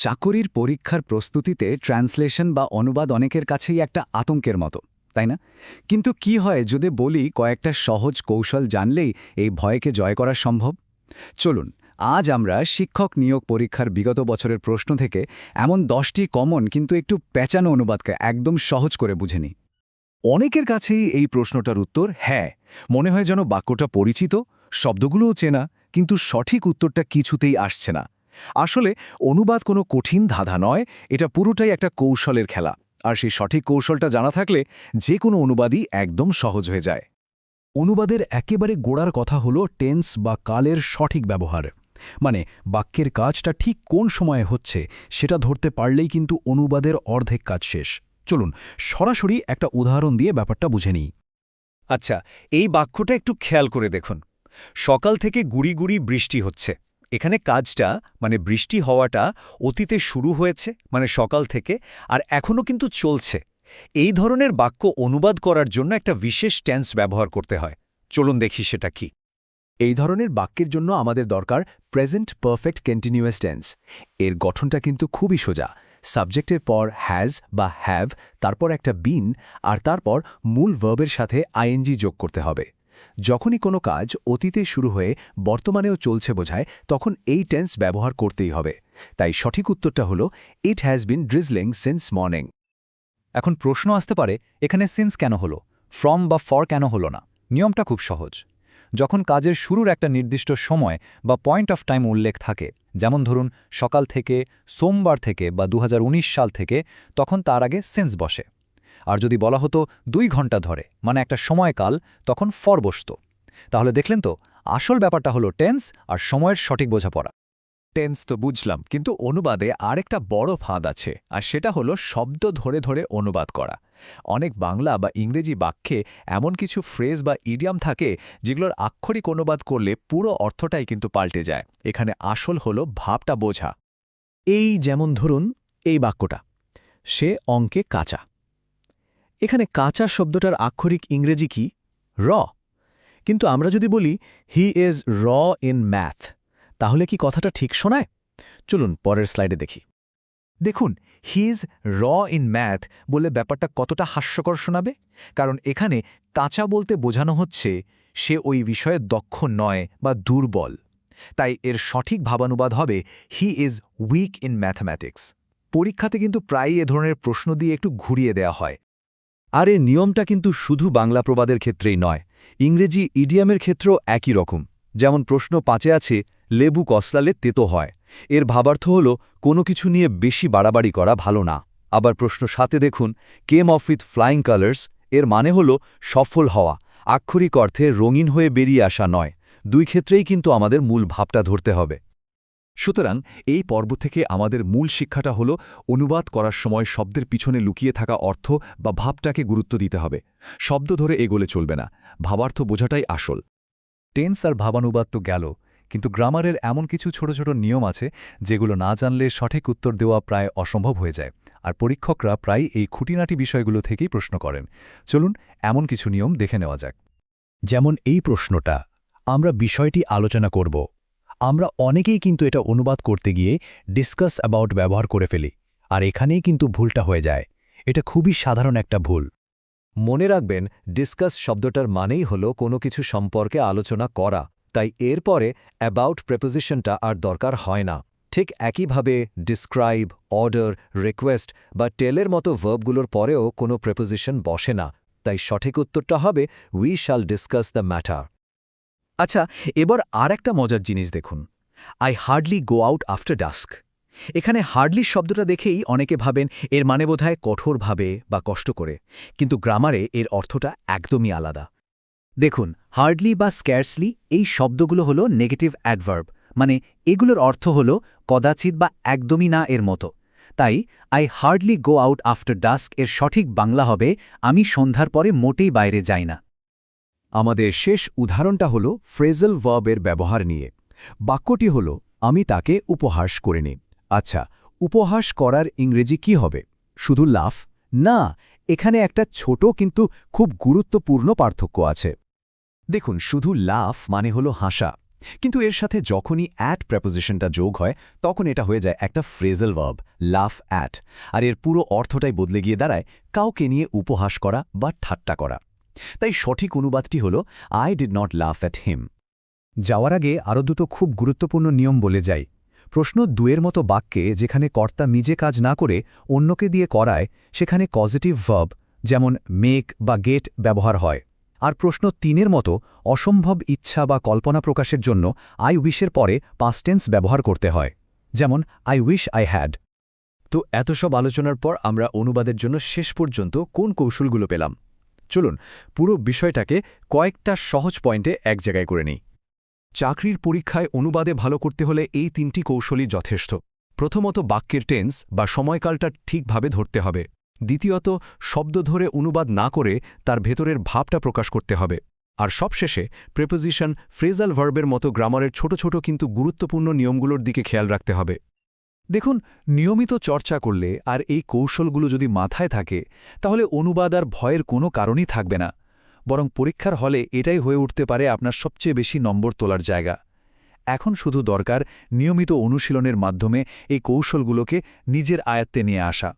চাকরির পরীক্ষার প্রস্তুতিতে ট্রান্সলেশন বা অনুবাদ অনেকের কাছেই একটা আতঙ্কের মতো, তাই না? কিন্তু কি হয় যদি বলি কয়েকটা সহজ কৌশল জানলেই এই ভয়কে জয় করা সম্ভব? চলুন, আজ আমরা শিক্ষক নিয়োগ পরীক্ষার বিগত বছরের প্রশ্ন থেকে এমন দশটি কমন কিন্তু একটু পেঁচানো অনুবাদকে একদম সহজ করে বুঝে নিই। অনেকের কাছেই এই প্রশ্নটার উত্তর হ্যাঁ মনে হয় যেন বাক্যটা পরিচিত, শব্দগুলোও চেনা, কিন্তু সঠিক উত্তরটা কিছুতেই আসছে না। আসলে, অনুবাদ কোনো কঠিন ধাঁধা নয়, এটা পুরোটাই একটা কৌশলের খেলা। আর সেই সঠিক কৌশলটা জানা থাকলে যে কোনো অনুবাদই একদম সহজ হয়ে যায়। অনুবাদের একেবারে গোড়ার কথা হলো টেন্স বা কালের সঠিক ব্যবহার। মানে বাক্যের কাজটা ঠিক কোন সময়ে হচ্ছে সেটা ধরতে পারলেই কিন্তু অনুবাদের অর্ধেক কাজ শেষ। চলুন, সরাসরি একটা উদাহরণ দিয়ে ব্যাপারটা বুঝে নিই। আচ্ছা এই বাক্যটা একটু খেয়াল করে দেখুন। সকাল থেকে গুড়ি গুড়ি বৃষ্টি হচ্ছে। এখানে কাজটা মানে বৃষ্টি হওয়াটা অতীতে শুরু হয়েছে মানে সকাল থেকে, আর এখনও কিন্তু চলছে। এই ধরনের বাক্য অনুবাদ করার জন্য একটা বিশেষ টেন্স ব্যবহার করতে হয়। চলুন দেখি সেটা কি। এই ধরনের বাক্যের জন্য আমাদের দরকার প্রেজেন্ট পারফেক্ট কন্টিনিউয়াস টেন্স। এর গঠনটা কিন্তু খুবই সোজা। সাবজেক্টের পর হ্যাজ বা হ্যাভ তারপর একটা বিন আর তারপর মূল ভার্বের সাথে আইএনজি যোগ করতে হবে। যখনই কোনো কাজ অতীতে শুরু হয়ে বর্তমানেও চলছে বোঝায়, তখন এই টেন্স ব্যবহার করতেই হবে। তাই সঠিক উত্তরটা হল it has been drizzling since morning এখন প্রশ্ন আসতে পারে, এখানে সিন্স কেন হলো? ফ্রম বা ফর কেন হলো না? নিয়মটা খুব সহজ। যখন কাজের শুরুর একটা নির্দিষ্ট সময় বা পয়েন্ট অফ টাইম উল্লেখ থাকে, যেমন ধরুন সকাল থেকে, সোমবার থেকে বা দুহাজার উনিশ সাল থেকে, তখন তার আগে সেন্স বসে। আর যদি বলা হতো দুই ঘণ্টা ধরে মানে একটা সময়কাল, তখন ফর বসত। তাহলে দেখলেন তো, আসল ব্যাপারটা হলো টেন্স আর সময়ের সঠিক বোঝাপড়া। টেন্স তো বুঝলাম, কিন্তু অনুবাদে আরেকটা বড় ফাঁদ আছে, আর সেটা হলো শব্দ ধরে ধরে অনুবাদ করা। অনেক বাংলা বা ইংরেজি বাক্যে এমন কিছু ফ্রেজ বা ইডিয়াম থাকে, যেগুলোর আক্ষরিক অনুবাদ করলে পুরো অর্থটাই কিন্তু পাল্টে যায়। এখানে আসল হলো ভাবটা বোঝা। এই যেমন ধরুন, এই বাক্যটা, সে অঙ্কে কাঁচা। এখানে কাঁচা শব্দটার আক্ষরিক ইংরেজি কি? র। কিন্তু আমরা যদি বলি he is raw in math তাহলে কি কথাটা ঠিক শোনায়? চলুন পরের স্লাইডে দেখি। দেখুন he is raw in math বলে ব্যাপারটা কতটা হাস্যকর শোনাবে? কারণ এখানে কাঁচা বলতে বোঝানো হচ্ছে, সে ওই বিষয়ে দক্ষ নয় বা দুর্বল। তাই এর সঠিক ভাবানুবাদ হবে he is weak in mathematics পরীক্ষাতে কিন্তু প্রায়ই এ ধরনের প্রশ্ন দিয়ে একটু ঘুরিয়ে দেয়া হয়। আর এর নিয়মটা কিন্তু শুধু বাংলা প্রবাদের ক্ষেত্রেই নয়, ইংরেজি ইডিয়ামের ক্ষেত্রেও একই রকম। যেমন প্রশ্ন পাঁচে আছে, লেবু কসলালে তেতো হয়। এর ভাবার্থ হল, কোনো কিছু নিয়ে বেশি বাড়াবাড়ি করা ভালো না। আবার প্রশ্ন সাথে দেখুন, came off with flying colours? এর মানে হল, সফল হওয়া। আক্ষরিক অর্থে রঙিন হয়ে বেরিয়ে আসা নয়। দুই ক্ষেত্রেই কিন্তু আমাদের মূল ভাবটা ধরতে হবে। সুতরাং এই পর্ব থেকে আমাদের মূল শিক্ষাটা হল অনুবাদ করার সময় শব্দের পিছনে লুকিয়ে থাকা অর্থ বা ভাবটাকে গুরুত্ব দিতে হবে। শব্দ ধরে এগোলে চলবে না। ভাবার্থ বোঝাটাই আসল। টেন্স আর ভাবানুবাদ তো গেল, কিন্তু গ্রামারের এমন কিছু ছোট ছোট নিয়ম আছে যেগুলো না জানলে সঠিক উত্তর দেওয়া প্রায় অসম্ভব হয়ে যায়, আর পরীক্ষকরা প্রায় এই খুঁটিনাটি বিষয়গুলো থেকেই প্রশ্ন করেন। চলুন এমন কিছু নিয়ম দেখে নেওয়া যাক। যেমন এই প্রশ্নটা, আমরা বিষয়টি আলোচনা করব আমরা অনেকেই কিন্তু এটা অনুবাদ করতে গিয়ে ডিসকাস অ্যাবাউট ব্যবহার করে ফেলি, আর এখানেই কিন্তু ভুলটা হয়ে যায়। এটা খুবই সাধারণ একটা ভুল। মনে রাখবেন ডিসকাস শব্দটার মানেই হল কোনো কিছু সম্পর্কে আলোচনা করা, তাই এরপরে অ্যাবাউট প্রেপোজিশনটা আর দরকার হয় না। ঠিক একইভাবে ডিসক্রাইব অর্ডার রিকোয়েস্ট বা টেলের মতো ভার্বগুলোর পরেও কোনো প্রেপোজিশন বসে না, তাই সঠিক উত্তরটা হবে we shall discuss the matter আচ্ছা এবার আর একটা মজার জিনিস দেখুন। I hardly go out after dusk এখানে হার্ডলি শব্দটা দেখেই অনেকে ভাবেন এর মানে বোধহয় কঠোরভাবে বা কষ্ট করে, কিন্তু গ্রামারে এর অর্থটা একদমই আলাদা। দেখুন হার্ডলি বা স্ক্যারসলি এই শব্দগুলো হলো নেগেটিভ অ্যাডভার্ব মানে এগুলোর অর্থ হল কদাচিৎ বা একদমই না এর মতো। তাই I hardly go out after dusk এর সঠিক বাংলা হবে, আমি সন্ধ্যার পরে মোটেই বাইরে যাই না। আমাদের শেষ উদাহরণটা হল ফ্রেজল ভার্বের ব্যবহার নিয়ে। বাক্যটি হল, আমি তাকে উপহাস করে নি। আচ্ছা উপহাস করার ইংরেজি কি হবে? শুধু লাফ? না, এখানে একটা ছোট কিন্তু খুব গুরুত্বপূর্ণ পার্থক্য আছে। দেখুন, শুধু লাফ মানে হলো হাসা। কিন্তু এর সাথে যখনই অ্যাট প্রেপোজিশনটা যোগ হয়, তখন এটা হয়ে যায় একটা ফ্রেজাল ভার্ব লাফ অ্যাট আর এর পুরো অর্থটাই বদলে গিয়ে দাঁড়ায়, কাউকে নিয়ে উপহাস করা বা ঠাট্টা করা। তাই সঠিক অনুবাদটি হল I did not laugh at him যাওয়ার আগে আরও দুটো খুব গুরুত্বপূর্ণ নিয়ম বলে যাই। প্রশ্ন দুয়ের মতো বাক্যে যেখানে কর্তা নিজে কাজ না করে অন্যকে দিয়ে করায়, সেখানে পজিটিভ ভার্ব যেমন মেক বা গেট ব্যবহার হয়। আর প্রশ্ন তিনের মতো, অসম্ভব ইচ্ছা বা কল্পনা প্রকাশের জন্য আই উইশের পরে পাস্টেন্স ব্যবহার করতে হয়। যেমন আই উইশ আই হ্যাড তো এত সব আলোচনার পর আমরা অনুবাদের জন্য শেষ পর্যন্ত কোন কৌশলগুলো পেলাম? চলুন পুরো বিষয়টাকে কয়েকটা সহজ পয়েন্টে এক জায়গায় করে নিই। চাকরির পরীক্ষায় অনুবাদে ভালো করতে হলে এই তিনটি কৌশলই যথেষ্ট। প্রথমত বাক্যের টেন্স বা সময়কালটা ঠিকভাবে ধরতে হবে। দ্বিতীয়ত, শব্দ ধরে অনুবাদ না করে তার ভেতরের ভাবটা প্রকাশ করতে হবে। আর সবশেষে, প্রেপোজিশন ফ্রেজাল ভার্বের মতো গ্রামারের ছোট ছোট কিন্তু গুরুত্বপূর্ণ নিয়মগুলোর দিকে খেয়াল রাখতে হবে। দেখুন, নিয়মিত চর্চা করলে আর এই কৌশলগুলো যদি মাথায় থাকে, তাহলে অনুবাদ আর ভয়ের কোনো কারণই থাকবে না। বরং পরীক্ষার হলে এটাই হয়ে উঠতে পারে আপনার সবচেয়ে বেশি নম্বর তোলার জায়গা। এখন শুধু দরকার নিয়মিত অনুশীলনের মাধ্যমে এই কৌশলগুলোকে নিজের আয়ত্তে নিয়ে আসা।